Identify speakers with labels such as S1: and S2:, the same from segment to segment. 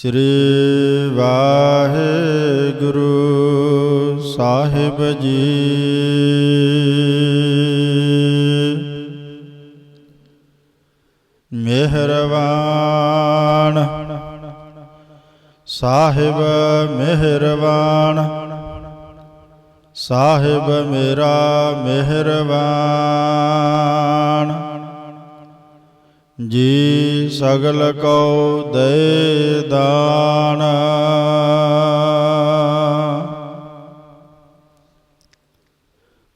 S1: ਸ੍ਰੀ ਵਾਹਿਗੁਰੂ ਸਾਹਿਬ ਜੀ। ਮਿਹਰਬਾਨ ਸਾਹਿਬ ਮਿਹਰਬਾਨ ਸਾਹਿਬ ਮੇਰਾ ਮਿਹਰਬਾਨ। ਜੀ ਸਗਲ ਕਉ ਦੇ ਦਾਨ।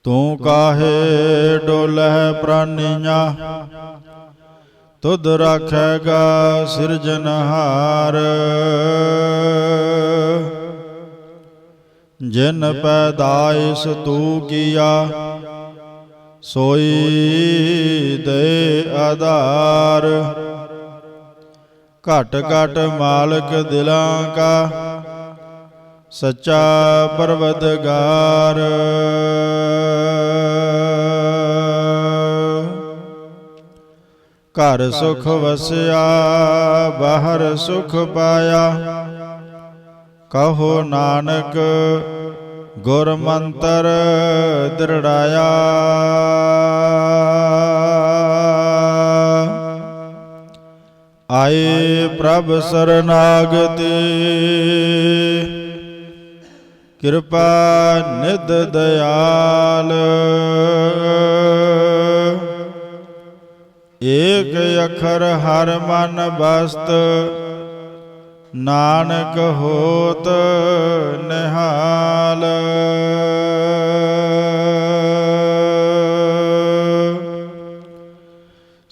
S1: ਤੂੰ ਕਾਹੇ ਡੋਲਹਿ ਪ੍ਰਾਨੀਆਂ? ਤੁਧ ਰਾਖੇਗਾ ਸਿਰਜਨਹਾਰ ਜਿਨ ਪੈਦਾਇਸ ਤੂੰ ਕੀਆ ਸੋਈ ਦੇ ਆਧਾਰ। ਘਟ ਘਟ ਮਾਲਕ ਦਿਲਾਂ ਕਾ ਸੱਚਾ ਪਰਵਦਗਾਰ ਘਰ ਸੁਖ ਵਸਿਆ, ਬਾਹਰ ਸੁਖ ਪਾਇਆ। ਕਹੋ ਨਾਨਕ ਗੁਰ ਮੰਤਰ ਦ੍ਰਿੜਾਇਆ। ਆਏ ਪ੍ਰਭ ਸਰਨਾਗਤੀ। ਕਿਰਪਾ ਨਿਦ ਦਿਆਲ। ਏਕ ਅਖਰ ਹਰ ਮਨ ਬਸਤ। ਨਾਨਕ ਹੋਤ ਨਿਹਾਲ।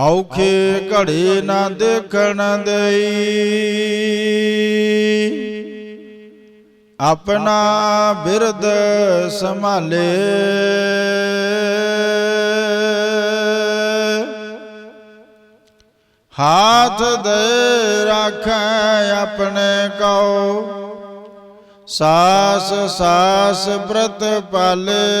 S1: ਔਖੇ ਘੜੀ ਨਾ ਦੇਖਣ ਦੇਈ। ਆਪਣਾ ਬਿਰਦ ਸੰਭਾਲੇ। ਹਾਥ ਦੇ ਰੱਖੈ ਆਪਣੇ ਕਉ। ਸਾਸ ਸਾਸ ਬ੍ਰਤ ਪਾਲੇ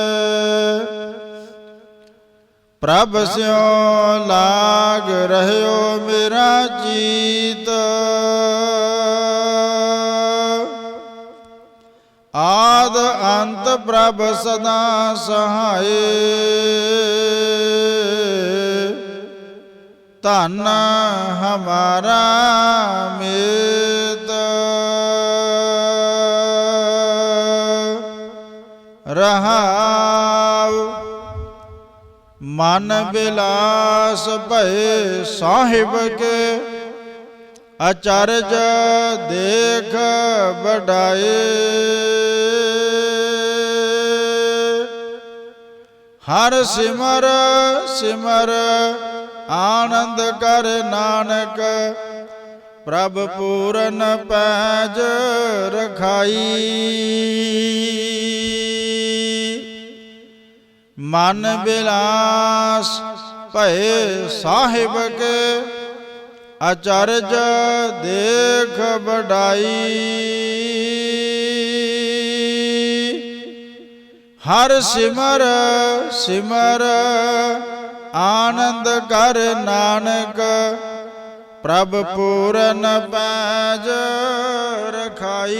S1: ਪ੍ਰਭ ਸਿਉ ਲਾਗ ਰਹਿਓ ਮੇਰਾ ਜੀਤ। ਆਦ ਅੰਤ ਪ੍ਰਭ ਸਦਾ ਸਹਾਏ। ਧਨ ਹਮਾਰਾ ਮੇਤ। ਰਹਾਉ ਮਨ ਬਿਲਾਸ ਭਏ ਸਾਹਿਬ ਕੇ, ਅਚਰਜ ਦੇਖ ਵਡਾਏ। ਹਰ ਸਿਮਰ ਸਿਮਰ ਆਨੰਦ ਕਰ ਨਾਨਕ, ਪ੍ਰਭ ਪੂਰਨ ਪੈਜ ਰਖਾਈ। ਮਨ ਬਿਲਾਸ ਭਏ ਸਾਹਿਬ ਕੇ ਅਚਰਜ ਦੇਖ ਵਡਾਈ। ਹਰ ਸਿਮਰ ਸਿਮਰ ਆਨੰਦ ਕਰ ਨਾਨਕ ਪ੍ਰਭ ਪੂਰਨ ਪੈਜ ਰਖਾਈ।